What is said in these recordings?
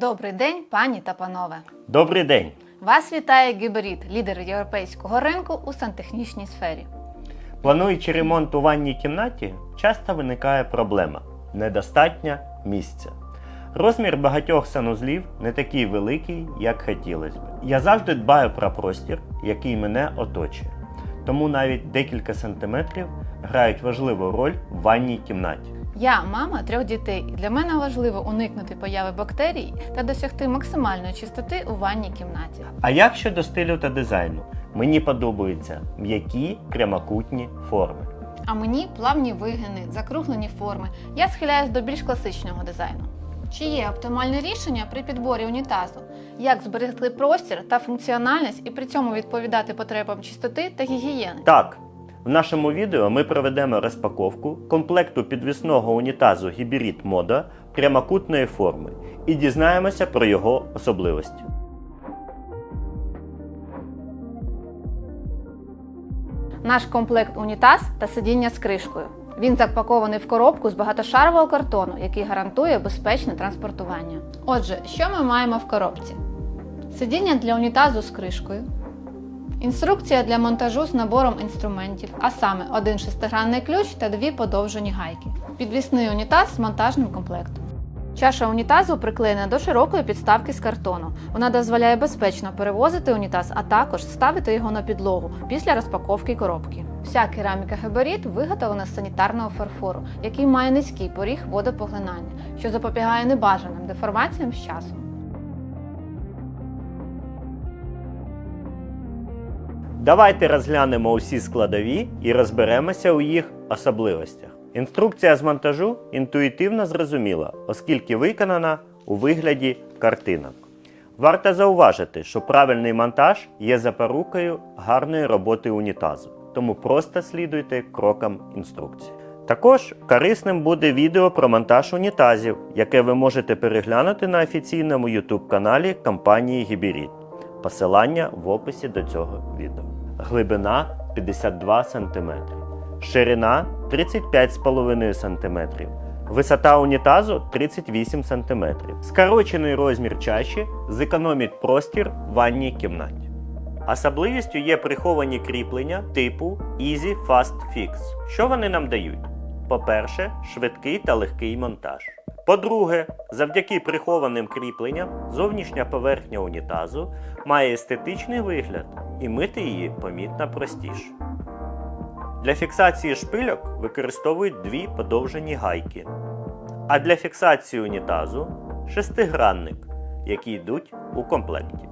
Добрий день, пані та панове! Добрий день! Вас вітає Гіберіт, лідер європейського ринку у сантехнічній сфері. Плануючи ремонт у ванній кімнаті, часто виникає проблема недостатньо місця. Розмір багатьох санузлів не такий великий, як хотілося б. Я завжди дбаю про простір, який мене оточує. Тому навіть декілька сантиметрів грають важливу роль в ванній кімнаті. Я мама трьох дітей, і для мене важливо уникнути появи бактерій та досягти максимальної чистоти у ванній кімнаті. А як щодо стилю та дизайну? Мені подобаються м'які прямокутні форми. А мені плавні вигини, закруглені форми. Я схиляюсь до більш класичного дизайну. Чи є оптимальне рішення при підборі унітазу? Як зберегти простір та функціональність і при цьому відповідати потребам чистоти та гігієни? Так, в нашому відео ми проведемо розпаковку комплекту підвісного унітазу Гіберіт Мода прямокутної форми і дізнаємося про його особливості. Наш комплект унітаз та сидіння з кришкою. Він запакований в коробку з багатошарового картону, який гарантує безпечне транспортування. Отже, що ми маємо в коробці? Сидіння для унітазу з кришкою. Інструкція для монтажу з набором інструментів, а саме один шестигранний ключ та дві подовжені гайки. Підвісний унітаз з монтажним комплектом. Чаша унітазу приклеєна до широкої підставки з картону. Вона дозволяє безпечно перевозити унітаз, а також ставити його на підлогу після розпаковки коробки. Вся кераміка габарит виготовлена з санітарного фарфору, який має низький поріг водопоглинання, що запобігає небажаним деформаціям з часом. Давайте розглянемо усі складові і розберемося у їх особливостях. Інструкція з монтажу інтуїтивно зрозуміла, оскільки виконана у вигляді картинок. Варто зауважити, що правильний монтаж є запорукою гарної роботи унітазу, тому просто слідуйте крокам інструкції. Також корисним буде відео про монтаж унітазів, яке ви можете переглянути на офіційному YouTube каналі компанії Гіберіт. Посилання в описі до цього відео. Глибина 52 см, ширина 35,5 см, висота унітазу 38 см. Скорочений розмір чаші зекономить простір в ванній кімнаті. Особливістю є приховані кріплення типу Easy Fast Fix. Що вони нам дають? По-перше, швидкий та легкий монтаж. По-друге, завдяки прихованим кріпленням зовнішня поверхня унітазу має естетичний вигляд і мити її помітно простіше. Для фіксації шпильок використовують дві подовжені гайки, а для фіксації унітазу шестигранник, які йдуть у комплекті.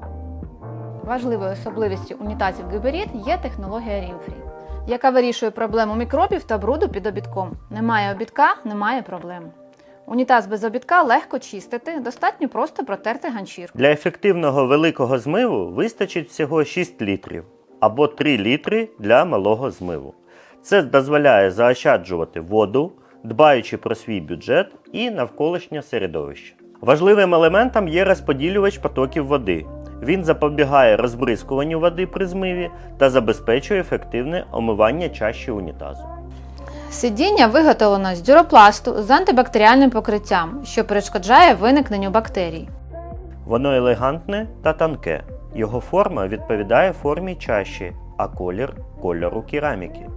Важливою особливістю унітазів Гіберіт є технологія Rimfree, яка вирішує проблему мікробів та бруду під обідком. Немає обідка, немає проблем. Унітаз без обідка легко чистити, достатньо просто протерти ганчірку. Для ефективного великого змиву вистачить всього 6 літрів або 3 літри для малого змиву. Це дозволяє заощаджувати воду, дбаючи про свій бюджет і навколишнє середовище. Важливим елементом є розподілювач потоків води. Він запобігає розбризкуванню води при змиві та забезпечує ефективне омивання чаші унітазу. Сидіння виготовлено з дюропласту з антибактеріальним покриттям, що перешкоджає виникненню бактерій. Воно елегантне та тонке. Його форма відповідає формі чаші, а колір кольору кераміки.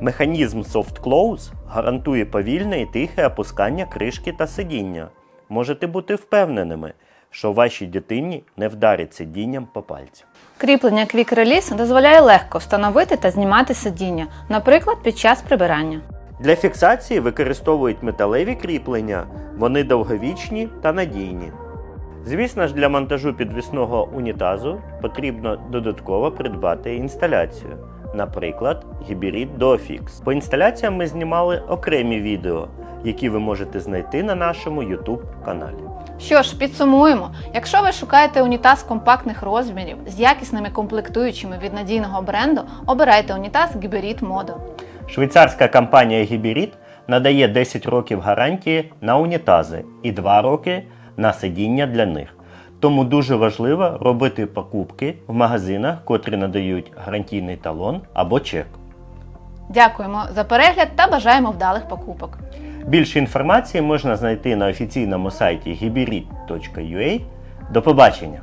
Механізм Soft Close гарантує повільне і тихе опускання кришки та сидіння. Можете бути впевненими, що вашій дитині не вдарить сидінням по пальцю. Кріплення Quick Release дозволяє легко встановити та знімати сидіння, наприклад, під час прибирання. Для фіксації використовують металеві кріплення, вони довговічні та надійні. Звісно ж, для монтажу підвісного унітазу потрібно додатково придбати інсталяцію, наприклад, Hybrid Duofix. По інсталяціям ми знімали окремі відео, які ви можете знайти на нашому YouTube каналі. Що ж, підсумуємо, якщо ви шукаєте унітаз компактних розмірів з якісними комплектуючими від надійного бренду, обирайте унітаз Гіберіт Modo. Швейцарська компанія Hybrid надає 10 років гарантії на унітази і 2 роки на сидіння для них. Тому дуже важливо робити покупки в магазинах, котрі надають гарантійний талон або чек. Дякуємо за перегляд та бажаємо вдалих покупок. Більше інформації можна знайти на офіційному сайті hibrid.ua. До побачення!